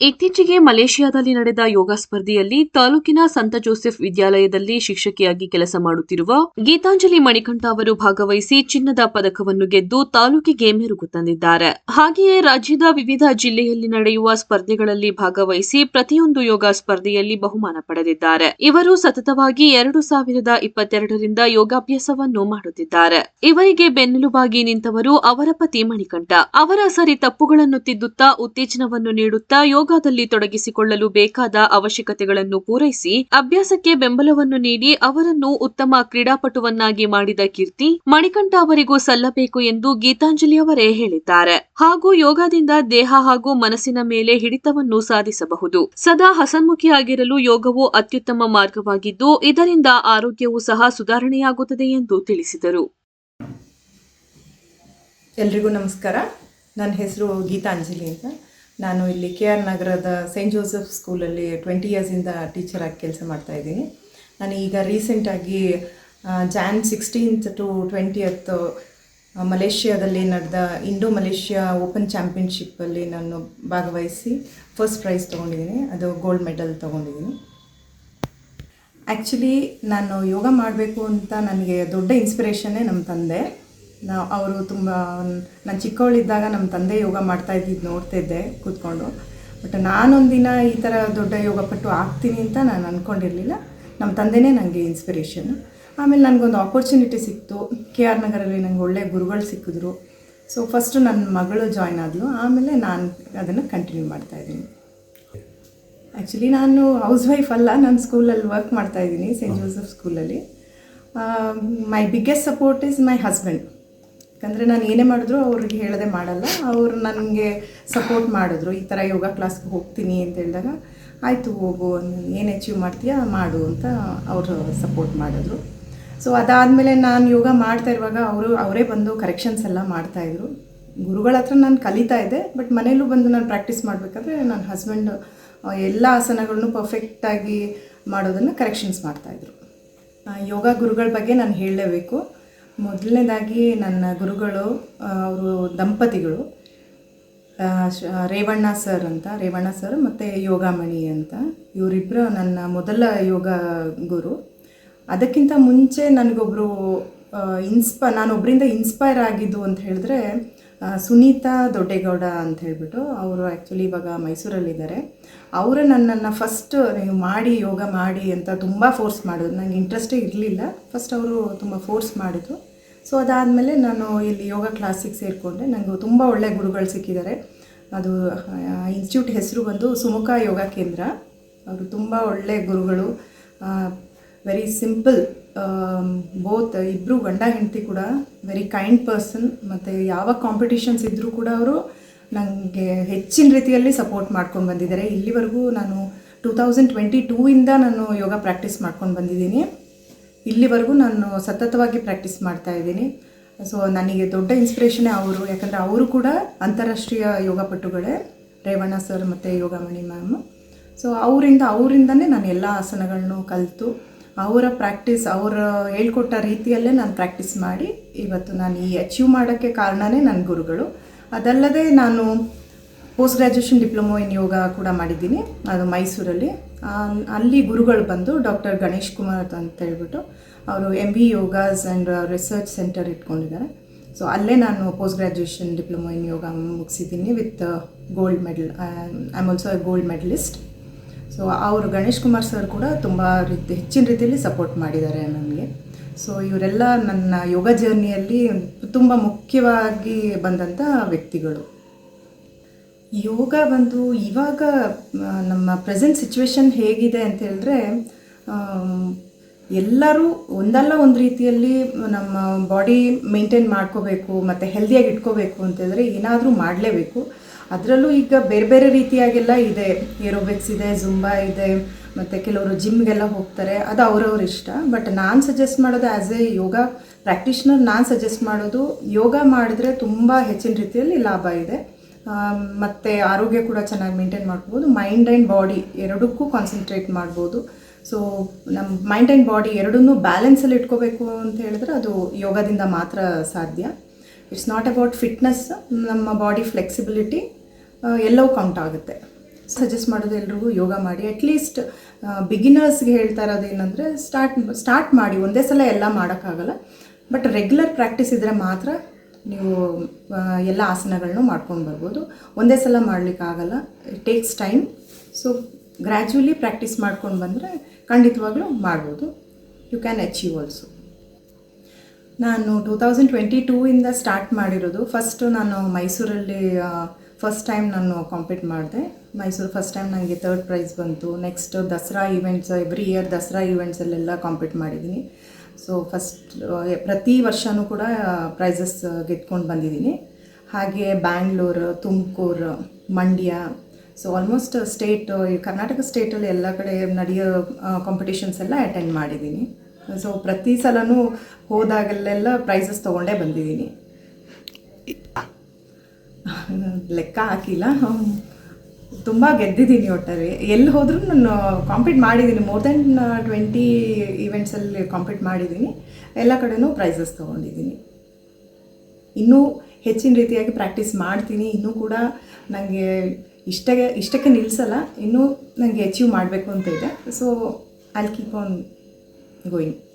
ಇತ್ತೀಚೆಗೆ ಮಲೇಷಿಯಾದಲ್ಲಿ ನಡೆದ ಯೋಗ ಸ್ಪರ್ಧೆಯಲ್ಲಿ ತಾಲೂಕಿನ ಸಂತ ಜೋಸೆಫ್ ವಿದ್ಯಾಲಯದಲ್ಲಿ ಶಿಕ್ಷಕಿಯಾಗಿ ಕೆಲಸ ಮಾಡುತ್ತಿರುವ ಗೀತಾಂಜಲಿ ಮಣಿಕಂಠ ಅವರು ಭಾಗವಹಿಸಿ ಚಿನ್ನದ ಪದಕವನ್ನು ಗೆದ್ದು ತಾಲೂಕಿಗೆ ಮೆರುಗು ತಂದಿದ್ದಾರೆ. ಹಾಗೆಯೇ ರಾಜ್ಯದ ವಿವಿಧ ಜಿಲ್ಲೆಯಲ್ಲಿ ನಡೆಯುವ ಸ್ಪರ್ಧೆಗಳಲ್ಲಿ ಭಾಗವಹಿಸಿ ಪ್ರತಿಯೊಂದು ಯೋಗ ಸ್ಪರ್ಧೆಯಲ್ಲಿ ಬಹುಮಾನ ಪಡೆದಿದ್ದಾರೆ. ಇವರು ಸತತವಾಗಿ ಎರಡು ಸಾವಿರದ ಇಪ್ಪತ್ತೆರಡರಿಂದ ಯೋಗಾಭ್ಯಾಸವನ್ನು ಮಾಡುತ್ತಿದ್ದಾರೆ. ಇವರಿಗೆ ಬೆನ್ನೆಲುಬಾಗಿ ನಿಂತವರು ಅವರ ಪತಿ ಮಣಿಕಂಠ. ಅವರ ಸರಿ ತಪ್ಪುಗಳನ್ನು ತಿದ್ದುತ್ತಾ ಉತ್ತೇಜನವನ್ನು ನೀಡುತ್ತಾ ಯೋಗದಲ್ಲಿ ತೊಡಗಿಸಿಕೊಳ್ಳಲು ಬೇಕಾದ ಅವಶ್ಯಕತೆಗಳನ್ನು ಪೂರೈಸಿ ಅಭ್ಯಾಸಕ್ಕೆ ಬೆಂಬಲವನ್ನು ನೀಡಿ ಅವರನ್ನು ಉತ್ತಮ ಕ್ರೀಡಾಪಟುವನ್ನಾಗಿ ಮಾಡಿದ ಕೀರ್ತಿ ಮಣಿಕಂಠ ಅವರಿಗೂ ಸಲ್ಲಬೇಕು ಎಂದು ಗೀತಾಂಜಲಿ ಅವರೇ ಹೇಳಿದ್ದಾರೆ. ಹಾಗೂ ಯೋಗದಿಂದ ದೇಹ ಹಾಗೂ ಮನಸ್ಸಿನ ಮೇಲೆ ಹಿಡಿತವನ್ನು ಸಾಧಿಸಬಹುದು. ಸದಾ ಹಸನ್ಮುಖಿಯಾಗಿರಲು ಯೋಗವು ಅತ್ಯುತ್ತಮ ಮಾರ್ಗವಾಗಿದ್ದು, ಇದರಿಂದ ಆರೋಗ್ಯವೂ ಸಹ ಸುಧಾರಣೆಯಾಗುತ್ತದೆ ಎಂದು ತಿಳಿಸಿದರು. ಎಲ್ರಿಗೂ ನಮಸ್ಕಾರ. ನನ್ನ ಹೆಸರು ಗೀತಾಂಜಲಿ ಅಂತ. ನಾನು ಇಲ್ಲಿ ಕೆ ಆರ್ ನಗರದ ಸೈಂಟ್ ಜೋಸೆಫ್ ಸ್ಕೂಲಲ್ಲಿ ಟ್ವೆಂಟಿ ಇಯರ್ಸಿಂದ ಟೀಚರಾಗಿ ಕೆಲಸ ಮಾಡ್ತಾಯಿದ್ದೀನಿ ನಾನು ಈಗ ರೀಸೆಂಟಾಗಿ ಜಾನ್ ಸಿಕ್ಸ್ಟೀನ್ತ್ ಟು ಟ್ವೆಂಟಿಯತ್ ಮಲೇಷ್ಯಾದಲ್ಲಿ ನಡೆದ ಇಂಡೋ ಮಲೇಷ್ಯಾ ಓಪನ್ ಚಾಂಪಿಯನ್ಶಿಪ್ಪಲ್ಲಿ ನಾನು ಭಾಗವಹಿಸಿ ಫಸ್ಟ್ ಪ್ರೈಸ್ ತೊಗೊಂಡಿದ್ದೀನಿ. ಅದು ಗೋಲ್ಡ್ ಮೆಡಲ್ ತೊಗೊಂಡಿದ್ದೀನಿ. ಆ್ಯಕ್ಚುಲಿ ನಾನು ಯೋಗ ಮಾಡಬೇಕು ಅಂತ ನನಗೆ ದೊಡ್ಡ ಇನ್ಸ್ಪಿರೇಷನ್ನೇ ನಮ್ಮ ತಂದೆ. ನಾ ಅವರು ತುಂಬ, ನಾನು ಚಿಕ್ಕವಳಿದ್ದಾಗ ನಮ್ಮ ತಂದೆ ಯೋಗ ಮಾಡ್ತಾ ಇದ್ದಿದ್ದು ನೋಡ್ತಿದ್ದೆ ಕೂತ್ಕೊಂಡು. ಬಟ್ ನಾನೊಂದಿನ ಈ ಥರ ದೊಡ್ಡ ಯೋಗ ಪಟ್ಟು ಆಗ್ತೀನಿ ಅಂತ ನಾನು ಅಂದ್ಕೊಂಡಿರಲಿಲ್ಲ ನಮ್ಮ ತಂದೆನೇ ನನಗೆ ಇನ್ಸ್ಪಿರೇಷನ್ ಆಮೇಲೆ ನನಗೊಂದು ಆಪರ್ಚುನಿಟಿ ಸಿಕ್ತು. ಕೆ ಆರ್ ನಗರಲ್ಲಿ ನನಗೆ ಒಳ್ಳೆ ಗುರುಗಳು ಸಿಕ್ಕಿದ್ರು. ಸೊ ಫಸ್ಟು ನನ್ನ ಮಗಳು ಜಾಯ್ನ್ ಆದಳು ಆಮೇಲೆ ನಾನು ಅದನ್ನು ಕಂಟಿನ್ಯೂ ಮಾಡ್ತಾ ಇದ್ದೀನಿ. ಆ್ಯಕ್ಚುಲಿ ನಾನು ಹೌಸ್ ವೈಫ್ ಅಲ್ಲ. ನಾನು ಸ್ಕೂಲಲ್ಲಿ ವರ್ಕ್ ಮಾಡ್ತಾ ಇದ್ದೀನಿ ಸೆಂಟ್ ಜೋಸೆಫ್ ಸ್ಕೂಲಲ್ಲಿ my biggest support is my husband ಯಾಕಂದರೆ ನಾನು ಏನೇ ಮಾಡಿದ್ರು ಅವ್ರಿಗೆ ಹೇಳದೆ ಮಾಡಲ್ಲ. ಅವರು ನನಗೆ ಸಪೋರ್ಟ್ ಮಾಡಿದ್ರು. ಈ ಥರ ಯೋಗ ಕ್ಲಾಸ್ಗೆ ಹೋಗ್ತೀನಿ ಅಂತ ಹೇಳಿದಾಗ, ಆಯಿತು ಹೋಗು, ಏನು ಅಚೀವ್ ಮಾಡ್ತೀಯಾ? ಮಾಡು ಅಂತ ಅವರು ಸಪೋರ್ಟ್ ಮಾಡಿದ್ರು. ಸೊ ಅದಾದಮೇಲೆ ನಾನು ಯೋಗ ಮಾಡ್ತಾ ಇರುವಾಗ ಅವರು, ಅವರೇ ಬಂದು ಕರೆಕ್ಷನ್ಸ್ ಎಲ್ಲ ಮಾಡ್ತಾಯಿದ್ರು ಗುರುಗಳ ಹತ್ರ ನಾನು ಕಲಿತಾ ಇದ್ದೆ ಬಟ್ ಮನೇಲೂ ಬಂದು ನಾನು ಪ್ರಾಕ್ಟೀಸ್ ಮಾಡಬೇಕಾದ್ರೆ ನನ್ನ ಹಸ್ಬೆಂಡ್ ಎಲ್ಲ ಆಸನಗಳನ್ನು ಪರ್ಫೆಕ್ಟಾಗಿ ಮಾಡೋದನ್ನು ಕರೆಕ್ಷನ್ಸ್ ಮಾಡ್ತಾಯಿದ್ರು ಯೋಗ ಗುರುಗಳ ಬಗ್ಗೆ ನಾನು ಹೇಳಲೇಬೇಕು. ಮೊದಲನೇದಾಗಿ ನನ್ನ ಗುರುಗಳು ಅವರು ದಂಪತಿಗಳು ರೇವಣ್ಣ ಸರ್ ಅಂತ, ರೇವಣ್ಣ ಸರ್ ಮತ್ತು ಯೋಗಾಮಣಿ ಅಂತ. ಇವರಿಬ್ಬರು ನನ್ನ ಮೊದಲ ಯೋಗ ಗುರು. ಅದಕ್ಕಿಂತ ಮುಂಚೆ ನನಗೊಬ್ಬರು ಇನ್ಸ್ಪ ನಾನೊಬ್ಬರಿಂದ ಇನ್ಸ್ಪೈರ್ ಆಗಿದ್ದು ಅಂತ ಹೇಳಿದ್ರೆ ಸುನೀತಾ ದೊಡ್ಡೇಗೌಡ ಅಂತ ಹೇಳ್ಬಿಟ್ಟು ಅವರು ಆ್ಯಕ್ಚುಲಿ ಇವಾಗ ಮೈಸೂರಲ್ಲಿದ್ದಾರೆ. ಅವರು ನನ್ನನ್ನು ಫಸ್ಟ್ ನೀವು ಮಾಡಿ, ಯೋಗ ಮಾಡಿ ಅಂತ ತುಂಬ ಫೋರ್ಸ್ ಮಾಡಿದ್ರು. ನನಗೆ ಇಂಟ್ರೆಸ್ಟೇ ಇರಲಿಲ್ಲ. ಫಸ್ಟ್ ಅವರು ತುಂಬ ಫೋರ್ಸ್ ಮಾಡಿದ್ರು. ಸೊ ಅದಾದಮೇಲೆ ನಾನು ಇಲ್ಲಿ ಯೋಗ ಕ್ಲಾಸಿಗೆ ಸೇರಿಕೊಂಡೆ. ನನಗೆ ತುಂಬ ಒಳ್ಳೆ ಗುರುಗಳು ಸಿಕ್ಕಿದ್ದಾರೆ. ಅದು ಇನ್ಸ್ಟಿಟ್ಯೂಟ್ ಹೆಸರು ಬಂದು ಸುಮುಖ ಯೋಗ ಕೇಂದ್ರ. ಅವರು ತುಂಬ ಒಳ್ಳೆ ಗುರುಗಳು. ವೆರಿ ಸಿಂಪಲ್ ಬೋತ್ ಇಬ್ಬರು ಗಂಡ ಹೆಂಡತಿ ಕೂಡ ವೆರಿ ಕೈಂಡ್ ಪರ್ಸನ್ ಮತ್ತು ಯಾವ ಕಾಂಪಿಟೇಷನ್ಸ್ ಇದ್ದರೂ ಕೂಡ ಅವರು ನನಗೆ ಹೆಚ್ಚಿನ ರೀತಿಯಲ್ಲಿ ಸಪೋರ್ಟ್ ಮಾಡ್ಕೊಂಡು ಬಂದಿದ್ದಾರೆ. ಇಲ್ಲಿವರೆಗೂ ನಾನು ಟೂ ತೌಸಂಡ್ ಟ್ವೆಂಟಿ ಟೂ ಇಂದ ನಾನು ಯೋಗ ಪ್ರಾಕ್ಟೀಸ್ ಮಾಡ್ಕೊಂಡು ಬಂದಿದ್ದೀನಿ. ಇಲ್ಲಿವರೆಗೂ ನಾನು ಸತತವಾಗಿ ಪ್ರಾಕ್ಟೀಸ್ ಮಾಡ್ತಾ ಇದ್ದೀನಿ. ಸೊ ನನಗೆ ದೊಡ್ಡ ಇನ್ಸ್ಪಿರೇಷನೇ ಅವರು, ಯಾಕಂದರೆ ಅವರು ಕೂಡ ಅಂತಾರಾಷ್ಟ್ರೀಯ ಯೋಗಪಟುಗಳೇ ರೇವಣ್ಣ ಸರ್ ಮತ್ತು ಯೋಗಮಣಿ ಮ್ಯಾಮ್ ಸೊ ಅವರಿಂದ, ಅವರಿಂದನೇ ನಾನು ಎಲ್ಲ ಆಸನಗಳನ್ನು ಕಲಿತು. ಅವರ ಪ್ರಾಕ್ಟೀಸ್ ಅವರು ಹೇಳ್ಕೊಟ್ಟ ರೀತಿಯಲ್ಲೇ ನಾನು ಪ್ರಾಕ್ಟೀಸ್ ಮಾಡಿ, ಇವತ್ತು ನಾನು ಈ ಅಚೀವ್ ಮಾಡೋಕ್ಕೆ ಕಾರಣನೇ ನನ್ನ ಗುರುಗಳು. ಅದಲ್ಲದೆ ನಾನು post graduation diploma in yoga ಕೂಡ ಮಾಡಿದ್ದೀನಿ, ಅದು ಮೈಸೂರಲ್ಲಿ. ಅಲ್ಲಿ ಗುರುಗಳು ಬಂದು ಡಾಕ್ಟರ್ ಗಣೇಶ್ ಕುಮಾರ್ ಅಂತ ಹೇಳ್ಬಿಟ್ಟು ಅವರು M B yogas and research centre ಇಟ್ಕೊಂಡಿದ್ದಾರೆ. ಸೊ ಅಲ್ಲೇ ನಾನು post graduation diploma in yoga ಮುಗಿಸಿದ್ದೀನಿ with gold medal I am also a gold medalist so ಅವರು ಗಣೇಶ್ ಕುಮಾರ್ ಸರ್ ಕೂಡ ತುಂಬ ರೀತಿ, ಹೆಚ್ಚಿನ ರೀತಿಯಲ್ಲಿ ಸಪೋರ್ಟ್ ಮಾಡಿದ್ದಾರೆ ನನಗೆ. ಸೊ ಇವರೆಲ್ಲ ನನ್ನ ಯೋಗ ಜರ್ನಿಯಲ್ಲಿ ತುಂಬ ಮುಖ್ಯವಾಗಿ ಬಂದಂಥ ವ್ಯಕ್ತಿಗಳು. ಯೋಗ ಬಂದು ಇವಾಗ ನಮ್ಮ ಪ್ರೆಸೆಂಟ್ ಸಿಚುವೇಶನ್ ಹೇಗಿದೆ ಅಂತ ಹೇಳಿದ್ರೆ ಎಲ್ಲರೂ ಒಂದಲ್ಲ ಒಂದು ರೀತಿಯಲ್ಲಿ ನಮ್ಮ ಬಾಡಿ ಮೇಂಟೈನ್ ಮಾಡ್ಕೋಬೇಕು, ಮತ್ತು ಹೆಲ್ದಿಯಾಗಿ ಇಟ್ಕೋಬೇಕು ಅಂತಂದರೆ ಏನಾದರೂ ಮಾಡಲೇಬೇಕು. ಅದರಲ್ಲೂ ಈಗ ಬೇರೆ ಬೇರೆ ರೀತಿಯಾಗೆಲ್ಲ ಇದೆ. ಏರೋಬಿಕ್ಸ್ ಇದೆ ಜುಂಬಾ ಇದೆ, ಮತ್ತು ಕೆಲವರು ಜಿಮ್ಗೆಲ್ಲ ಹೋಗ್ತಾರೆ. ಅದು ಅವ್ರವ್ರ ಇಷ್ಟ. ಬಟ್ ನಾನು ಸಜೆಸ್ಟ್ ಮಾಡೋದು ಆ್ಯಸ್ ಎ ಯೋಗ ಪ್ರಾಕ್ಟೀಷ್ನರ್, ನಾನು ಸಜೆಸ್ಟ್ ಮಾಡೋದು ಯೋಗ ಮಾಡಿದ್ರೆ ತುಂಬ ಹೆಚ್ಚಿನ ರೀತಿಯಲ್ಲಿ ಲಾಭ ಇದೆ. ಮತ್ತು ಆರೋಗ್ಯ ಕೂಡ ಚೆನ್ನಾಗಿ ಮೇಂಟೈನ್ ಮಾಡ್ಬೋದು. ಮೈಂಡ್ ಆ್ಯಂಡ್ ಬಾಡಿ ಎರಡಕ್ಕೂ ಕಾನ್ಸಂಟ್ರೇಟ್ ಮಾಡ್ಬೋದು. ಸೊ ನಮ್ಮ ಮೈಂಡ್ ಆ್ಯಂಡ್ ಬಾಡಿ ಎರಡನ್ನೂ ಬ್ಯಾಲೆನ್ಸಲ್ಲಿ ಇಟ್ಕೋಬೇಕು ಅಂತ ಹೇಳಿದ್ರೆ ಅದು ಯೋಗದಿಂದ ಮಾತ್ರ ಸಾಧ್ಯ. ಇಟ್ಸ್ ನಾಟ್ ಅಬೌಟ್ ಫಿಟ್ನೆಸ್ ನಮ್ಮ ಬಾಡಿ ಫ್ಲೆಕ್ಸಿಬಿಲಿಟಿ ಎಲ್ಲವೂ ಕೌಂಟ್ ಆಗುತ್ತೆ. ಸಜೆಸ್ಟ್ ಮಾಡೋದು ಎಲ್ರಿಗೂ ಯೋಗ ಮಾಡಿ. ಅಟ್ಲೀಸ್ಟ್ ಬಿಗಿನರ್ಸ್ಗೆ ಹೇಳ್ತಾ ಇರೋದು ಏನಂದರೆ ಸ್ಟಾರ್ಟ್ ಸ್ಟಾರ್ಟ್ ಮಾಡಿ. ಒಂದೇ ಸಲ ಎಲ್ಲ ಮಾಡೋಕ್ಕಾಗಲ್ಲ. ಬಟ್ ರೆಗ್ಯುಲರ್ ಪ್ರಾಕ್ಟೀಸ್ ಇದ್ದರೆ ಮಾತ್ರ ನೀವು ಎಲ್ಲ ಆಸನಗಳನ್ನು ಮಾಡ್ಕೊಂಡು ಬರ್ಬೋದು. ಒಂದೇ ಸಲ ಮಾಡಲಿಕ್ಕಾಗಲ್ಲ. It takes time so gradually practice ಮಾಡ್ಕೊಂಡು ಬಂದರೆ ಖಂಡಿತವಾಗ್ಲೂ ಮಾಡ್ಬೋದು. ಯು ಕ್ಯಾನ್ ಅಚೀವ್ ಆಲ್ಸೋ ನಾನು ಟೂ ತೌಸಂಡ್ ಟ್ವೆಂಟಿ ಟೂ ಇಂದ ಸ್ಟಾರ್ಟ್ ಮಾಡಿರೋದು. ಫಸ್ಟು ನಾನು ಮೈಸೂರಲ್ಲಿ ಫಸ್ಟ್ ಟೈಮ್ ನಾನು ಕಾಂಪೀಟ್ ಮಾಡಿದೆ. ಮೈಸೂರು ಫಸ್ಟ್ ಟೈಮ್ ನನಗೆ ತರ್ಡ್ ಪ್ರೈಸ್ ಬಂತು. Next Dasara events every year Dasara ಈವೆಂಟ್ಸಲ್ಲೆಲ್ಲ compete ಮಾಡಿದ್ದೀನಿ. ಸೊ ಫಸ್ಟ್ ಪ್ರತಿ ವರ್ಷವೂ ಕೂಡ ಪ್ರೈಸಸ್ ಗೆದ್ಕೊಂಡು ಬಂದಿದ್ದೀನಿ. ಹಾಗೆ Bangalore Tumakuru, Mandya so almost state Karnataka ಸ್ಟೇಟಲ್ಲಿ ಎಲ್ಲ ಕಡೆ ನಡೆಯೋ ಕಾಂಪಿಟೇಷನ್ಸ್ ಎಲ್ಲ ಅಟೆಂಡ್ ಮಾಡಿದ್ದೀನಿ. ಸೊ ಪ್ರತಿ ಸಲನೂ ಹೋದಾಗಲ್ಲೆಲ್ಲ ಪ್ರೈಸಸ್ ತೊಗೊಂಡೇ ಬಂದಿದ್ದೀನಿ. ಲೆಕ್ಕ ಹಾಕಿಲ್ಲ. ತುಂಬ ಗೆದ್ದಿದ್ದೀನಿ ಒಟ್ಟಾರೆ. ಎಲ್ಲಿ ಹೋದರೂ ನಾನು ಕಾಂಪೀಟ್ ಮಾಡಿದ್ದೀನಿ. ಮೋರ್ ದೆನ್ ಟ್ವೆಂಟಿ ಈವೆಂಟ್ಸಲ್ಲಿ ಕಾಂಪೀಟ್ ಮಾಡಿದ್ದೀನಿ. ಎಲ್ಲ ಕಡೆನೂ ಪ್ರೈಸಸ್ ತೊಗೊಂಡಿದ್ದೀನಿ. ಇನ್ನೂ ಹೆಚ್ಚಿನ ರೀತಿಯಾಗಿ ಪ್ರಾಕ್ಟೀಸ್ ಮಾಡ್ತೀನಿ. ಇನ್ನೂ ಕೂಡ ನನಗೆ ಇಷ್ಟಕ್ಕೆ ಇಷ್ಟಕ್ಕೆ ನಿಲ್ಲಿಸಲ್ಲ ಇನ್ನೂ ನನಗೆ ಅಚೀವ್ ಮಾಡಬೇಕು ಅಂತ ಇದೆ. So I'll keep on 我给你。